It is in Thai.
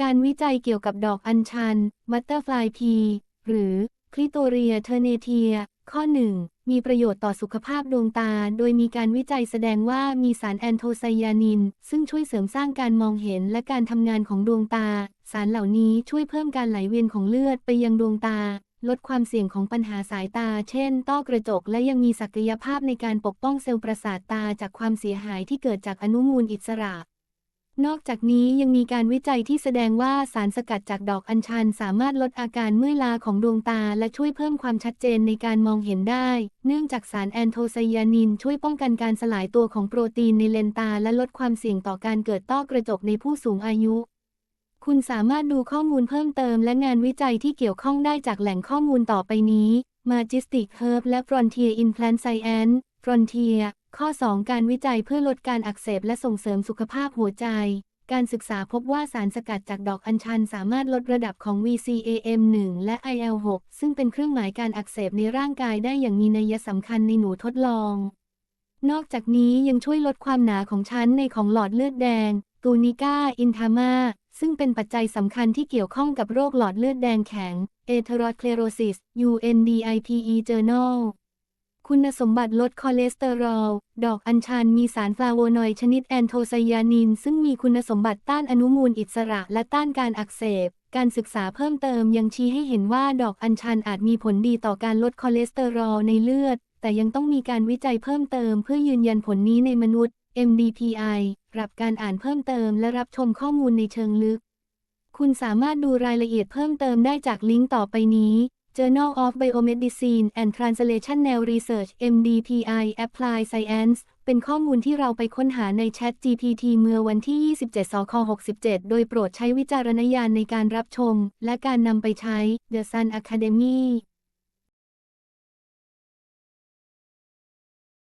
การวิจัยเกี่ยวกับดอกอัญชันบัตเตอร์ฟลายพี หรือคลิโตเรียเทเนเทีย ข้อ 1 มีประโยชน์ต่อสุขภาพดวงตา โดยมีการวิจัยแสดงว่ามีสารแอนโทไซยานิน ซึ่งช่วยเสริมสร้างการมองเห็นและการทำงานของดวงตา สารเหล่านี้ช่วยเพิ่มการไหลเวียนของเลือดไปยังดวงตา ลดความเสี่ยงของปัญหาสายตา เช่น ต้อกระจก และยังมีศักยภาพในการปกป้องเซลล์ประสาทตาจากความเสียหายที่เกิดจากอนุมูลอิสระ นอกจากนี้ยังมีการวิจัยที่แสดงว่าสารสกัดจากดอกอัญชันสามารถลดอาการเมื่อยล้าของดวงตา และช่วยเพิ่มความชัดเจนในการมองเห็นได้ เนื่องจากสารแอนโทไซยานินช่วยป้องกันการสลายตัวของโปรตีนในเลนตา และลดความเสี่ยงต่อการเกิดต้อกระจกในผู้สูงอายุ คุณสามารถดูข้อมูลเพิ่มเติมและงานวิจัยที่เกี่ยวข้องได้จากแหล่งข้อมูลต่อไปนี้ Magistic Herb และ Frontier in Plant Science Frontier ข้อ 2 การวิจัยเพื่อลดการอักเสบและส่งเสริมสุขภาพหัวใจ การศึกษาพบว่าสารสกัดจากดอกอัญชันสามารถลดระดับของ VCAM1 และ IL6 ซึ่งเป็นเครื่องหมายการอักเสบในร่างกายได้อย่างมีนัยสำคัญในหนูทดลอง นอกจากนี้ยังช่วยลดความหนาของชั้นในของหลอดเลือดแดง ตูนิก้า อินทามาซึ่งเป็นปัจจัยสำคัญที่เกี่ยวข้องกับโรคหลอดเลือดแดงแข็ง Atherosclerosis UNDIPE Journal คุณสมบัติลดคอเลสเตอรอล ดอกอัญชันมีสารฟลาโวนอยด์ชนิดแอนโทไซยานิน ซึ่งมีคุณสมบัติต้านอนุมูลอิสระและต้านการอักเสบ การศึกษาเพิ่มเติมยังชี้ให้เห็นว่าดอกอัญชันอาจมีผลดีต่อการลดคอเลสเตอรอลในเลือด แต่ยังต้องมีการวิจัยเพิ่มเติมเพื่อยืนยันผลนี้ในมนุษย์ MDPI รับการอ่านเพิ่มเติมและรับชมข้อมูลในเชิงลึก คุณสามารถดูรายละเอียดเพิ่มเติมได้จากลิงก์ต่อไปนี้ Journal of Biomedicine and Translational Research MDPI Applied Science เป็นข้อมูลที่เราไปค้นหาใน Chat GPT เมื่อวันที่ 27 สค 67 โดยโปรดใช้วิจารณญาณในการรับชม และการนำไปใช้ The Sun Academy